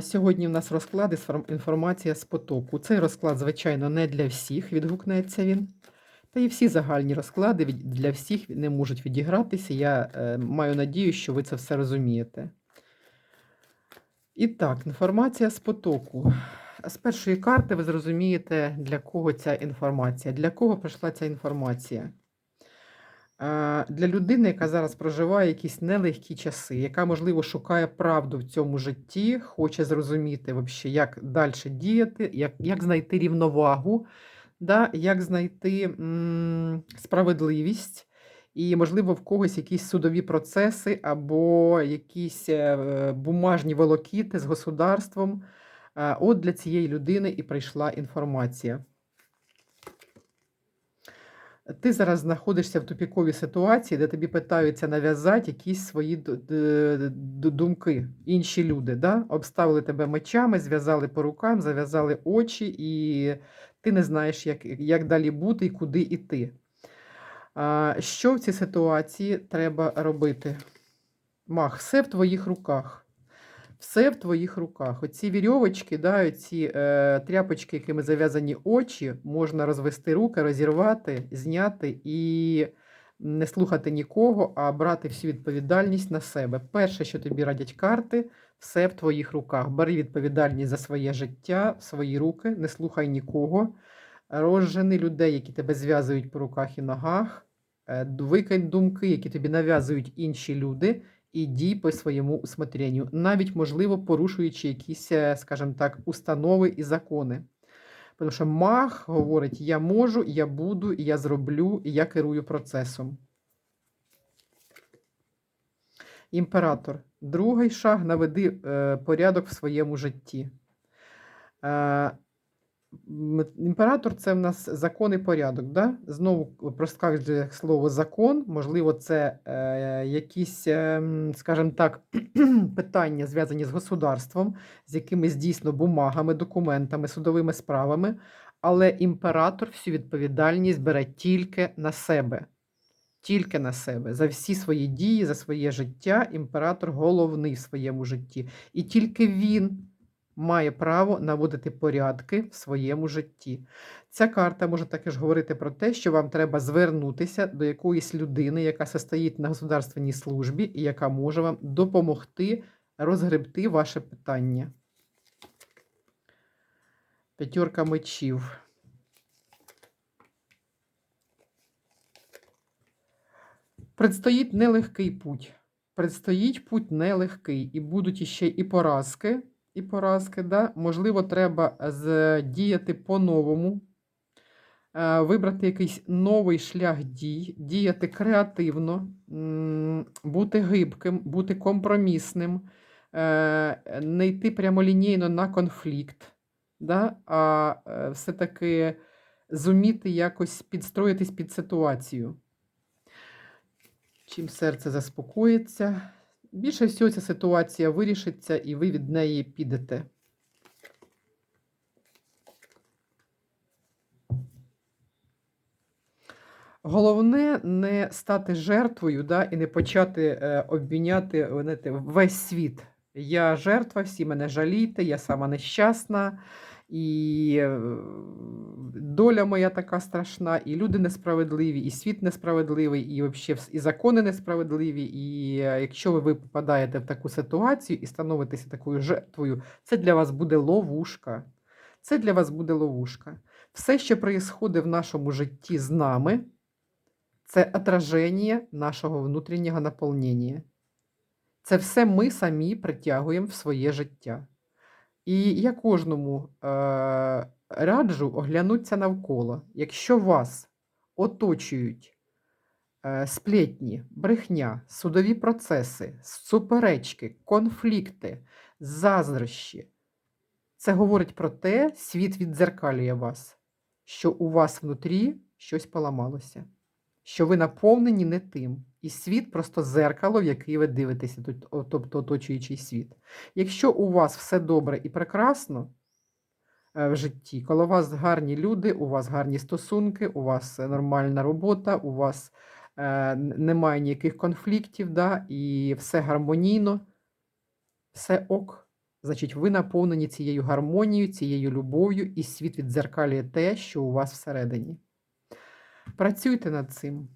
Сьогодні в нас розклад із інформація з потоку. Цей розклад, звичайно, не для всіх відгукнеться він. Та і всі загальні розклади для всіх не можуть відігратися. Я е, маю надію, що ви це все розумієте. І так, інформація з потоку. З першої карти ви зрозумієте, для кого ця інформація, для кого прийшла ця інформація. Е, Для людини, яка зараз проживає якісь нелегкі часи, яка, можливо, шукає правду в цьому житті, хоче зрозуміти, вообще, як далі діяти, як, як знайти рівновагу, да, як знайти м, справедливість, і, можливо, в когось якісь судові процеси або якісь е, бумажні волокіти з государством. Е, От для цієї людини і прийшла інформація. Ти зараз знаходишся в тупіковій ситуації, де тобі питаються нав'язати якісь свої думки, інші люди. Да? Обставили тебе мечами, зв'язали по рукам, зав'язали очі, і ти не знаєш, як, як далі бути і куди йти. Що в цій ситуації треба робити? Мах, все в твоїх руках. Все в твоїх руках. Оці вірьовочки, да, оці е, тряпочки, якими зав'язані очі, можна розвести руки, розірвати, зняти і не слухати нікого, а брати всю відповідальність на себе. Перше, що тобі радять карти, все в твоїх руках. Бери відповідальність за своє життя свої руки, не слухай нікого. Розжени людей, які тебе зв'язують по руках і ногах. Е, Викинь думки, які тобі нав'язують інші люди, і дій по своєму усмотренню, навіть, можливо, порушуючи якісь, е, скажімо так, установи і закони. Тому що маг говорить: я можу, я буду, я зроблю, і я керую процесом. Імператор. Другий шаг наведи е, порядок в своєму житті. Імператор це в нас закон і порядок. Да? Знову проскакує слово закон. Можливо, це е, якісь, е, скажімо так, питання зв'язані з государством, з якимись дійсно бумагами, документами, судовими справами. Але імператор всю відповідальність бере тільки на себе. Тільки на себе. За всі свої дії, за своє життя імператор головний в своєму житті. І тільки він має право наводити порядки в своєму житті. Ця карта може також говорити про те, що вам треба звернутися до якоїсь людини, яка состоїть на государственній службі і яка може вам допомогти розгребти ваше питання. П'ятерка мечів. Предстоїть нелегкий путь. Предстоїть путь нелегкий, і будуть іще і поразки, і поразки, да? можливо, треба діяти по-новому, е, вибрати якийсь новий шлях дій, діяти креативно, бути гибким, бути компромісним, е, не йти прямолінійно на конфлікт, да? а е, все-таки зуміти якось підстроїтись під ситуацію. Чим серце заспокоїться, більше всього ця ситуація вирішиться, і ви від неї підете. Головне не стати жертвою да, і не почати е, обвіняти е, знаєте, весь світ. Я жертва, всі мене жалійте, я сама нещасна, і е, доля моя така страшна, і люди несправедливі, і світ несправедливий, і вс- і закони несправедливі. І е, якщо ви попадаєте в таку ситуацію і становитеся такою жертвою, це для вас буде ловушка. Це для вас буде ловушка. Все, що происходить в нашому житті з нами, це отраження нашого внутрішнього наповнення. Це все ми самі притягуємо в своє життя. І я кожному е, раджу оглянутися навколо. Якщо вас оточують е, сплетні, брехня, судові процеси, суперечки, конфлікти, заздрощі, це говорить про те, світ віддзеркалює вас, що у вас внутрі щось поламалося, що ви наповнені не тим. І світ просто зеркало, в яке ви дивитеся, тобто оточуючий світ. Якщо у вас все добре і прекрасно е, в житті, коли у вас гарні люди, у вас гарні стосунки, у вас нормальна робота, у вас е, немає ніяких конфліктів, да, і все гармонійно, все ок. Значить, ви наповнені цією гармонією, цією любов'ю, і світ віддзеркалює те, що у вас всередині. Працюйте над цим.